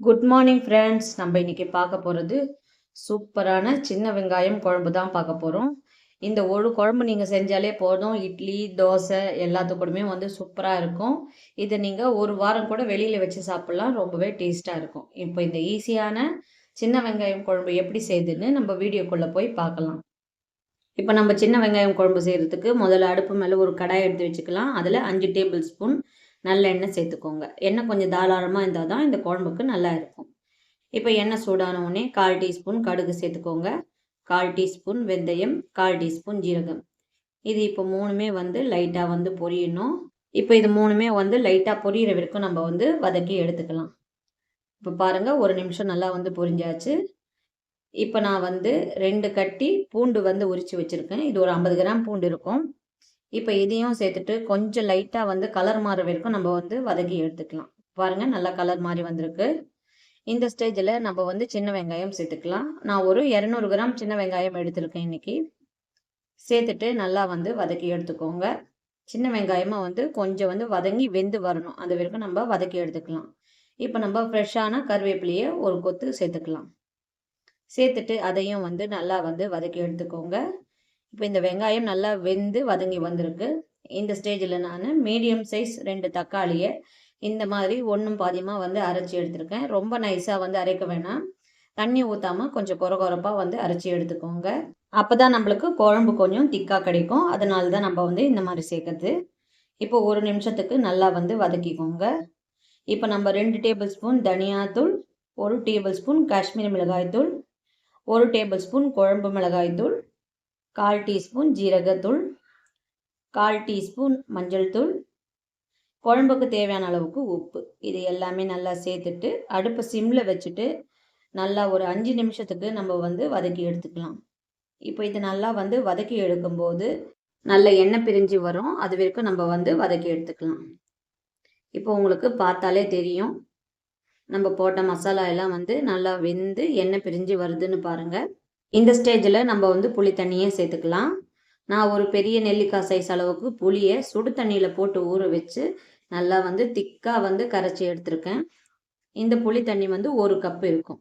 Good morning friends நம்ம இன்னைக்கு பார்க்க போகிறது சூப்பரான சின்ன வெங்காயம் குழம்பு தான் பார்க்க போகிறோம் இந்த ஒரு குழம்பு நீங்கள் செஞ்சாலே போதும். இட்லி தோசை எல்லாத்துக்கூடமே வந்து சூப்பராக இருக்கும். இதை நீங்கள் ஒரு வாரம் கூட வெளியில் வச்சு சாப்பிட்லாம். ரொம்பவே டேஸ்ட்டாக இருக்கும். இப்போ இந்த ஈஸியான சின்ன வெங்காயம் குழம்பு எப்படி செய்யுதுன்னு நம்ம வீடியோக்குள்ளே போய் பார்க்கலாம். இப்போ நம்ம சின்ன வெங்காயம் குழம்பு செய்கிறதுக்கு முதல்ல அடுப்பு மேலே ஒரு கடாய் எடுத்து வச்சுக்கலாம். அதில் அஞ்சு டேபிள் ஸ்பூன் நல்லெண்ணெய் சேர்த்துக்கோங்க. எண்ணெய் கொஞ்சம் தாராளமாக இருந்தால் தான் இந்த குழம்புக்கு நல்லா இருக்கும். இப்போ எண்ணெய் சூடான உடனே கால் டீஸ்பூன் கடுகு சேர்த்துக்கோங்க. கால் டீஸ்பூன் வெந்தயம் கால் டீஸ்பூன் ஜீரகம். இது இப்போ மூணுமே வந்து லைட்டாக வந்து பொரியணும். இப்போ இது மூணுமே வந்து லைட்டாக பொரியிற வரைக்கும் நம்ம வந்து வதக்கி எடுத்துக்கலாம். இப்போ பாருங்கள் ஒரு நிமிஷம் நல்லா வந்து பொரிஞ்சாச்சு. இப்போ நான் வந்து ரெண்டு கட்டி பூண்டு வந்து உரித்து வச்சுருக்கேன். இது ஒரு ஐம்பது கிராம் பூண்டு இருக்கும். இப்போ இதையும் சேர்த்துட்டு கொஞ்சம் லைட்டாக வந்து கலர் மாற வரைக்கும் நம்ம வந்து வதக்கி எடுத்துக்கலாம். பாருங்கள் நல்லா கலர் மாதிரி வந்திருக்கு. இந்த ஸ்டேஜில் நம்ம வந்து சின்ன வெங்காயம் சேர்த்துக்கலாம். நான் ஒரு இரநூறு கிராம் சின்ன வெங்காயம் எடுத்திருக்கேன் இன்னைக்கு. சேர்த்துட்டு நல்லா வந்து வதக்கி எடுத்துக்கோங்க. சின்ன வெங்காயமாக வந்து கொஞ்சம் வந்து வதங்கி வெந்து வரணும். அது வரைக்கும் நம்ம வதக்கி எடுத்துக்கலாம். இப்போ நம்ம ஃப்ரெஷ்ஷான கருவேப்பிலையை ஒரு கொத்து சேர்த்துக்கலாம். சேர்த்துட்டு அதையும் வந்து நல்லா வந்து வதக்கி எடுத்துக்கோங்க. இப்போ இந்த வெங்காயம் நல்லா வெந்து வதங்கி வந்திருக்கு. இந்த ஸ்டேஜில் நான் மீடியம் சைஸ் ரெண்டு தக்காளியை இந்த மாதிரி ஒன்றும் பாதியமாக வந்து அரைச்சி எடுத்திருக்கேன். ரொம்ப நைஸாக வந்து அரைக்க வேணாம். தண்ணி ஊற்றாமல் கொஞ்சம் குறை குறைப்பாக வந்து அரைச்சி எடுத்துக்கோங்க. அப்போ தான் நம்மளுக்கு குழம்பு கொஞ்சம் திக்காக கிடைக்கும். அதனால தான் நம்ம வந்து இந்த மாதிரி சேர்க்குறது. இப்போ ஒரு நிமிஷத்துக்கு நல்லா வந்து வதக்கிக்கோங்க. இப்போ நம்ம ரெண்டு டேபிள் ஸ்பூன் தனியாத்தூள் ஒரு டேபிள் ஸ்பூன் காஷ்மீரி மிளகாய்த்தூள் ஒரு டேபிள் ஸ்பூன் குழம்பு மிளகாய்த்தூள் கால் டீஸ்பூன் ஜீரகத்தூள் கால் டீஸ்பூன் மஞ்சள் தூள் குழம்புக்கு தேவையான அளவுக்கு உப்பு. இது எல்லாமே நல்லா சேர்த்துட்டு அடுப்பை சிம்மில் வச்சுட்டு நல்லா ஒரு அஞ்சு நிமிஷத்துக்கு நம்ம வந்து வதக்கி எடுத்துக்கலாம். இப்போ இது நல்லா வந்து வதக்கி எடுக்கும்போது நல்ல எண்ணெய் பிரிஞ்சு வரும். அது வரைக்கும் நம்ம வந்து வதக்கி எடுத்துக்கலாம். இப்போ உங்களுக்கு பார்த்தாலே தெரியும். நம்ம போட்ட மசாலா எல்லாம் வந்து நல்லா வெந்து எண்ணெய் பிரிஞ்சு வருதுன்னு பாருங்கள் இந்த ஸ்டேஜில் நம்ம வந்து புளி தண்ணியே சேர்த்துக்கலாம். நான் ஒரு பெரிய நெல்லிக்காய் சைஸ் அளவுக்கு புளியை சுடு தண்ணியில் போட்டு ஊற வச்சு நல்லா வந்து திக்காக வந்து கரைச்சி எடுத்திருக்கேன். இந்த புளி தண்ணி வந்து ஒரு கப் இருக்கும்.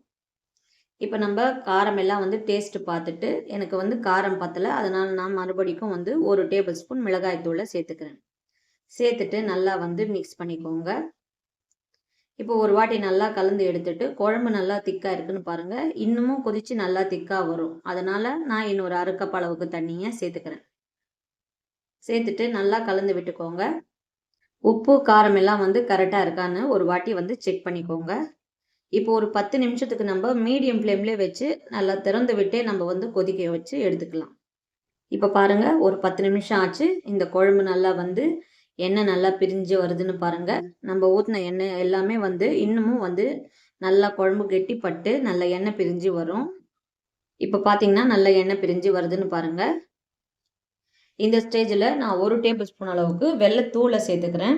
இப்போ நம்ம காரம் எல்லாம் வந்து டேஸ்ட்டு பார்த்துட்டு எனக்கு வந்து காரம் பத்தலை. அதனால் நான் மறுபடிக்கும் வந்து ஒரு டேபிள் ஸ்பூன் மிளகாய்த்தூளை சேர்த்துக்கிறேன். சேர்த்துட்டு நல்லா வந்து மிக்ஸ் பண்ணிக்கோங்க. இப்போ ஒரு வாட்டி நல்லா கலந்து எடுத்துட்டு குழம்பு நல்லா திக்காக இருக்குன்னு பாருங்கள் இன்னமும் கொதித்து நல்லா திக்காக வரும். அதனால் நான் இன்னொரு அரைக்கப் அளவுக்கு தண்ணியை சேர்த்துக்கிறேன். சேர்த்துட்டு நல்லா கலந்து விட்டுக்கோங்க. உப்பு காரம் எல்லாம் வந்து கரெக்டாக இருக்கான்னு ஒரு வாட்டி வந்து செக் பண்ணிக்கோங்க. இப்போ ஒரு பத்து நிமிஷத்துக்கு நம்ம மீடியம் ஃப்ளேம்லேயே வச்சு நல்லா திறந்து விட்டே நம்ம வந்து கொதிக்க வச்சு எடுத்துக்கலாம். இப்போ பாருங்கள் ஒரு பத்து நிமிஷம் ஆச்சு. இந்த குழம்பு நல்லா வந்து எண்ணெய் நல்லா பிரிஞ்சு வருதுன்னு பாருங்கள் நம்ம ஊற்றின எண்ணெய் எல்லாமே வந்து இன்னமும் வந்து நல்லா குழம்பு கெட்டிப்பட்டு நல்ல எண்ணெய் பிரிஞ்சு வரும். இப்போ பார்த்தீங்கன்னா நல்ல எண்ணெய் பிரிஞ்சு வருதுன்னு பாருங்கள் இந்த ஸ்டேஜில் நான் ஒரு டேபிள் ஸ்பூன் அளவுக்கு வெள்ளைத்தூளை சேர்த்துக்கிறேன்.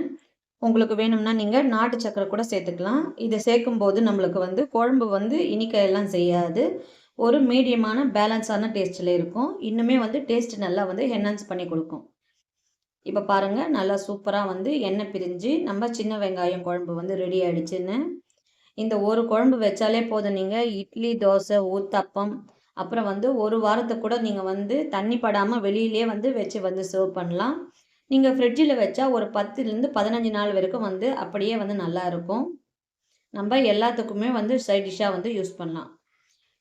உங்களுக்கு வேணும்னா நீங்கள் நாட்டு சக்கரை கூட சேர்த்துக்கலாம். இதை சேர்க்கும் போது நம்மளுக்கு வந்து குழம்பு வந்து இனிக்க எல்லாம் செய்யாது. ஒரு மீடியமான பேலன்ஸான டேஸ்ட்டில் இருக்கும். இன்னுமே வந்து டேஸ்ட் நல்லா வந்து என்ஹான்ஸ் பண்ணி கொடுக்கும். இப்போ பாருங்கள் நல்லா சூப்பராக வந்து எண்ணெய் பிரிஞ்சு நம்ம சின்ன வெங்காயம் குழம்பு வந்து ரெடி ஆகிடுச்சுன்னு இந்த ஒரு குழம்பு வச்சாலே போதும். நீங்கள் இட்லி தோசை ஊத்தப்பம் அப்புறம் வந்து ஒரு வாரத்துக்கு கூட நீங்கள் வந்து தண்ணி படாமல் வெளியிலே வந்து வச்சு வந்து சர்வ் பண்ணலாம். நீங்கள் ஃப்ரிட்ஜில் வச்சா ஒரு பத்துலேருந்து பதினஞ்சு நாள் வரைக்கும் வந்து அப்படியே வந்து நல்லா இருக்கும். நம்ம எல்லாத்துக்குமே வந்து சைட் டிஷ்ஷாக வந்து யூஸ் பண்ணலாம்.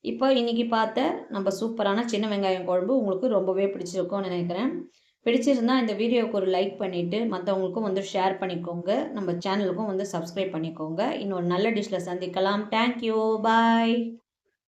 இப்போ இன்றைக்கி பார்த்த நம்ம சூப்பரான சின்ன வெங்காயம் குழம்பு உங்களுக்கு ரொம்பவே பிடிச்சிருக்கும்னு நினைக்கிறேன். பிடிச்சிருந்தா இந்த வீடியோவுக்கு ஒரு லைக் பண்ணிவிட்டு மற்றவங்களுக்கும் வந்து ஷேர் பண்ணிக்கோங்க. நம்ம சேனலுக்கும் வந்து சப்ஸ்கிரைப் பண்ணிக்கோங்க. இன்னொரு நல்ல டிஷ்ஷில் சந்திக்கலாம். Thank you bye